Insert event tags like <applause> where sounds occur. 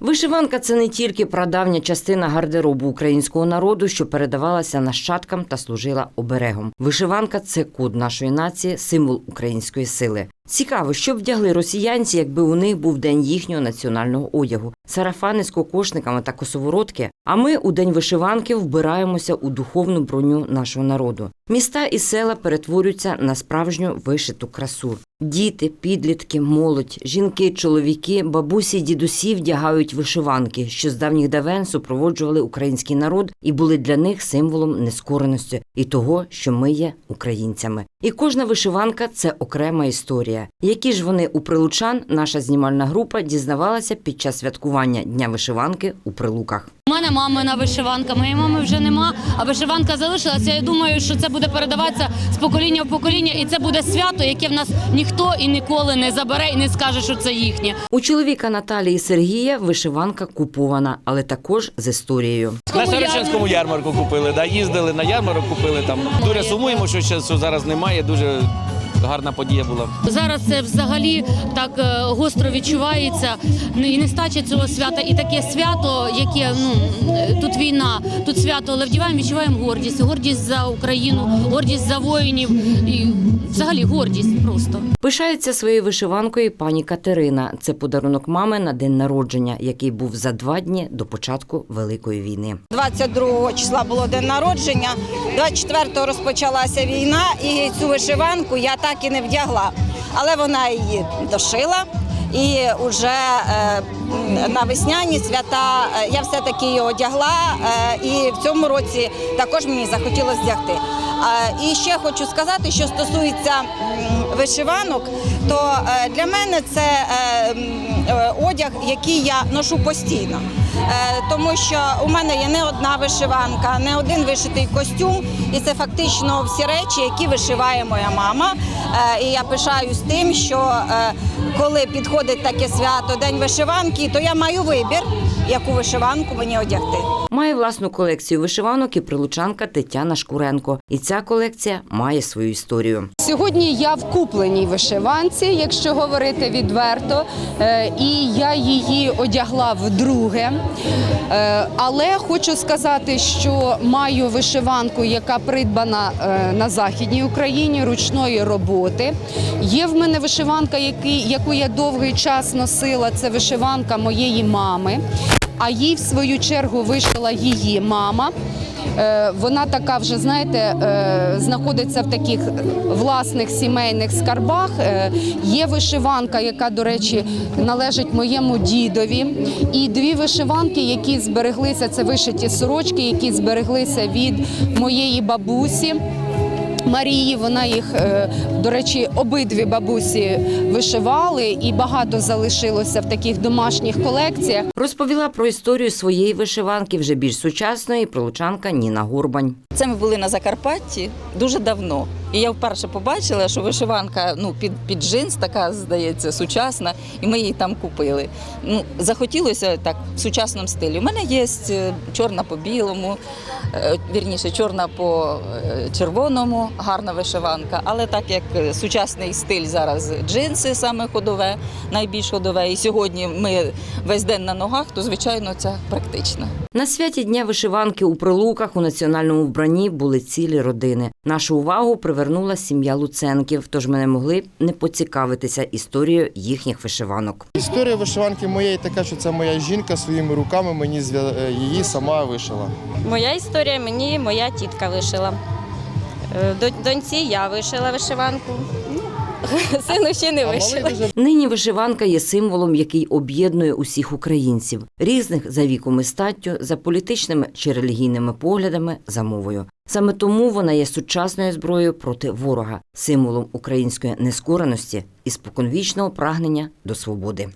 Вишиванка це не тільки прадавня частина гардеробу українського народу, що передавалася нащадкам та служила оберегом. Вишиванка це код нашої нації, символ української сили. Цікаво, що б вдягли росіянці, якби у них був день їхнього національного одягу, сарафани з кокошниками та косоворотки. А ми у день вишиванки вбираємося у духовну броню нашого народу. Міста і села перетворюються на справжню вишиту красу. Діти, підлітки, молодь, жінки, чоловіки, бабусі, дідусі вдягають вишиванки, що з давніх давен супроводжували український народ і були для них символом нескореності і того, що ми є українцями. І кожна вишиванка це окрема історія. Які ж вони у прилучан, наша знімальна група дізнавалася під час святкування Дня вишиванки у прилуках. Мене мамина вишиванка, моєї мами вже нема, а вишиванка залишилася. Я думаю, що це буде передаватися з покоління в покоління, і це буде свято, яке в нас ніхто і ніколи не забере і не скаже, що це їхнє. У чоловіка Наталії Сергія вишиванка купована, але також з історією. На Саричинському ярмарку купили, да, їздили на ярмарок, купили там. Дуже сумуємо, що ще що зараз немає. Дуже гарна подія була. Зараз це взагалі так е, гостро відчувається. Ну, І нестача цього свята, і таке свято, яке ну е, тут війна, тут свято, але вдіваємо, відчуваємо гордість, гордість за Україну, гордість за воїнів і взагалі гордість просто. Пишається своєю вишиванкою пані Катерина. Це подарунок мами на день народження, який був за два дні до початку Великої війни. 22 числа було день народження, 24-го розпочалася війна, і цю вишиванку я так і не вдягла. Але вона її дошила. І вже е, на весняні свята е, я все-таки її одягла, е, і в цьому році також мені захотілося вдягти. І ще хочу сказати, що стосується вишиванок, то для мене це одяг, який я ношу постійно. Е, тому що у мене є не одна вишиванка, не один вишитий костюм, і це фактично всі речі, які вишиває моя мама. Е, І я пишаюсь тим, що е, коли підходить таке свято, день вишиванки, то я маю вибір, яку вишиванку мені одягти. Має власну колекцію вишиванок і прилучанка Тетяна Шкуренко. І ця колекція має свою історію. Сьогодні я в купленій вишиванці, якщо говорити відверто, е, і я її одягла вдруге. Е, Але хочу сказати, що маю вишиванку, яка придбана е, на Західній Україні ручної роботи. Є в мене вишиванка, яку я довгий час носила. Це вишиванка моєї мами. А їй, в свою чергу, вишила її мама. Е, Вона така вже, знаєте, е, знаходиться в таких власних сімейних скарбах. Е, Є вишиванка, яка, до речі, належить моєму дідові. І дві вишиванки, які збереглися, це вишиті сорочки, які збереглися від моєї бабусі. Марії, вона їх, е, до речі, обидві бабусі вишивали, і багато залишилося в таких домашніх колекціях. Розповіла про історію своєї вишиванки вже більш сучасної пролучанка Ніна Горбань. Це ми були на Закарпатті дуже давно. І я вперше побачила, що вишиванка ну, під, під джинс така, здається, сучасна, і ми її там купили. Ну, захотілося так в сучасному стилі. У мене є е, чорна по білому, е, вірніше, чорна по е, червоному, гарна вишиванка. Але так як сучасний стиль зараз джинси саме ходове, найбільш ходове, і сьогодні ми весь день на ногах, то звичайно це практично. На святі Дня вишиванки у прилуках у національному вбранні були цілі родини. Нашу увагу привернула сім'я Луценків, тож ми не могли не поцікавитися історією їхніх вишиванок. Історія вишиванки моєї така, що це моя жінка своїми руками мені е, її сама вишила. Моя історія мені моя тітка вишила. Е, до- Доньці я вишила вишиванку. Ну, <laughs> Сину ще не вишила. Нині вишиванка є символом, який об'єднує усіх українців, різних за віком і статтю, за політичними чи релігійними поглядами, за мовою. Саме тому вона є сучасною зброєю проти ворога, символом української нескореності і споконвічного прагнення до свободи.